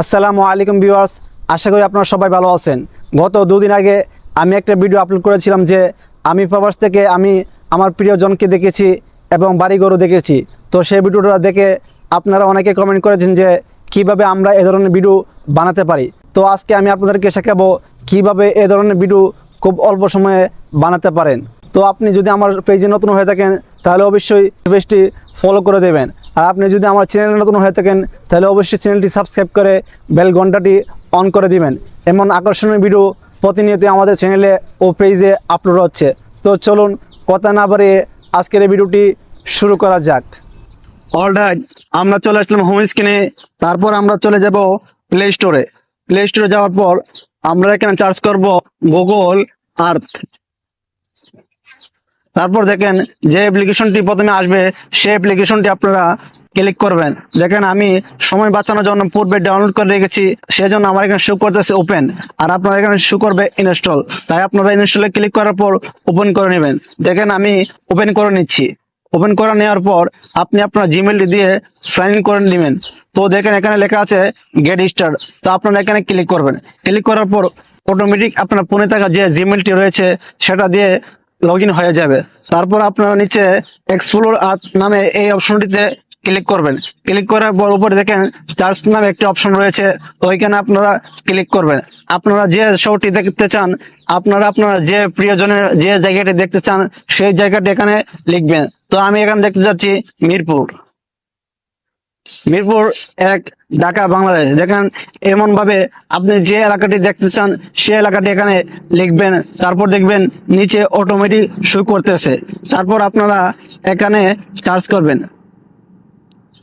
আসসালামু আলাইকুম ভিউয়ার্স, আশা করি আপনারা সবাই ভালো আছেন। গত দুদিন আগে আমি একটা ভিডিও আপলোড করেছিলাম যে আমি প্রবাস থেকে আমি আমার প্রিয়জনকে দেখেছি এবং বাড়িঘরও দেখেছি। তো সেই ভিডিওটা দেখে আপনারা অনেকে কমেন্ট করেছেন যে কীভাবে আমরা এ ধরনের ভিডিও বানাতে পারি। তো আজকে আমি আপনাদেরকে শেখাবো কীভাবে এ ধরনের ভিডিও খুব অল্প সময়ে বানাতে পারেন। তো আপনি যদি আমার পেজে নতুন হয়ে থাকেন, তাহলে অবশ্যই পেজটি ফলো করে দেবেন। আর আপনি যদি আমার চ্যানেলে নতুন হয়ে থাকেন, তাহলে অবশ্যই চ্যানেলটি সাবস্ক্রাইব করে বেল ঘন্টাটি অন করে দিবেন। এমন আকর্ষণীয় ভিডিও প্রতিনিয়ত আমাদের চ্যানেলে ও পেজে আপলোড হচ্ছে। তো চলুন, কথা না বাড়িয়ে আজকের এই ভিডিওটি শুরু করা যাক। অলরাইট আমরা চলে আসলাম হোম স্ক্রিনে তারপর আমরা চলে যাব প্লে স্টোরে প্লে স্টোরে যাওয়ার পর আমরা এখানে চার্জ করব গুগল আর্থ তারপর দেখেন যে অ্যাপ্লিকেশনটি প্রথমে আসবে, সেই অ্যাপ্লিকেশনটি আপনারা ক্লিক করবেন। দেখেন আমি সময় বাঁচানোর জন্য পূর্বে ডাউনলোড করে রেখেছি, সেজন্য আমার এখানে শো করতেছে ওপেন আর আপনার এখানে শো করবে ইনস্টল তাই আপনারা ইনস্টলে ক্লিক করার পর ওপেন করে নেবেন। দেখেন আমি ওপেন করে নিচ্ছি। ওপেন করে নেওয়ার পর আপনি আপনার জিমেলটি দিয়ে সাইন ইন করে নেবেন। তো দেখেন এখানে লেখা আছে গেট স্টার্ট তো আপনারা এখানে ক্লিক করবেন। ক্লিক করার পর অটোমেটিক আপনার ফোনে থাকা যে জিমেলটি রয়েছে, সেটা দিয়ে লগ ইন হয়ে যাবে। তারপর আপনারা নিচে এক্সপ্লোর আপ নামে এই অপশনটিতে ক্লিক করবেন। ক্লিক করার পর উপরে দেখেন চার্জ নামে একটি অপশন রয়েছে। ওইখানে আপনারা ক্লিক করবেন। আপনারা যে শোটি দেখতে চান, আপনারা আপনারা যে প্রিয়জনের যে জায়গাটি দেখতে চান, সেই জায়গাটি এখানে লিখবেন। তো আমি এখানে দেখতে যাচ্ছি মিরপুর। মিরপুর এক, ঢাকা, বাংলাদেশ। দেখেন এমন ভাবে আপনি যে এলাকাটি দেখতে চান সেই এলাকাটি এখানে লিখবেন, তারপর দেখবেন নিচে অটোমেটিক শো করতেছে। তারপর আপনারা এখানে চার্জ করবেন।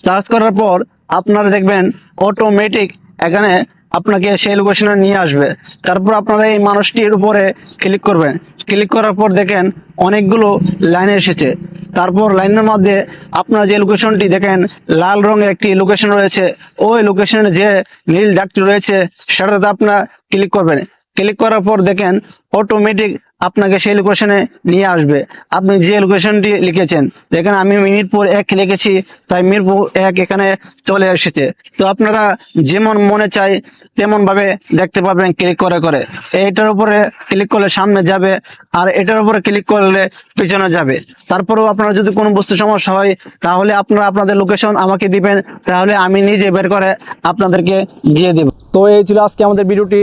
চার্জ করার পর আপনারা দেখবেন অটোমেটিক এখানে আপনাকে সেই লোকেশনে নিয়ে আসবে। তারপর আপনারা এই মানুষটির উপরে ক্লিক করবেন। ক্লিক করার পর দেখেন অনেকগুলো লাইন এসেছে। তারপর লাইনের মধ্যে আপনারা যে লোকেশনটি দেখেন, লাল রঙের একটি লোকেশন রয়েছে। ওই লোকেশনে যে নীল ডাকটি রয়েছে, সেটাতে আপনার ক্লিক করবেন। ক্লিক করার পর দেখেন অটোমেটিক আপনাকে সেই লোকেশনে নিয়ে আসবে। আপনি যে লোকেশনটি লিখেছেন দেখেন আমি মিরপুর এক লিখেছি, তাই মিরপুর এক এখানে চলে এসেছে। তো আপনারা যেমন মনে চাই তেমন ভাবে দেখতে পাবেন ক্লিক করে করে। এইটার উপরে ক্লিক করলে সামনে যাবে, আর এটার উপরে ক্লিক করলে পিছনে যাবে। তারপরেও আপনারা যদি কোনো বস্তু সমস্যা হয়, তাহলে আপনারা আপনাদের লোকেশন আমাকে দিবেন, তাহলে আমি নিজে বের করে আপনাদেরকে দিয়ে দেব। তো এই ছিল আজকে আমাদের ভিডিওটি।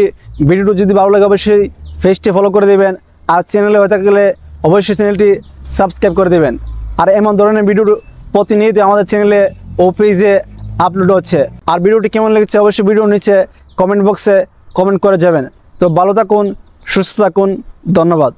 ভিডিওটি যদি ভালো লাগে, অবশ্যই পেজটি ফলো করে দিবেন। আর চ্যানেলে হয়ে থাকলে অবশ্যই চ্যানেলটি সাবস্ক্রাইব করে দেবেন। আর এমন ধরনের ভিডিও প্রতিনিয়ত আমাদের চ্যানেলে ও পেজে আপলোড হচ্ছে। আর ভিডিওটি কেমন লেগেছে অবশ্যই ভিডিও নিচে কমেন্ট বক্সে কমেন্ট করে যাবেন। তো ভালো থাকুন, সুস্থ থাকুন, ধন্যবাদ।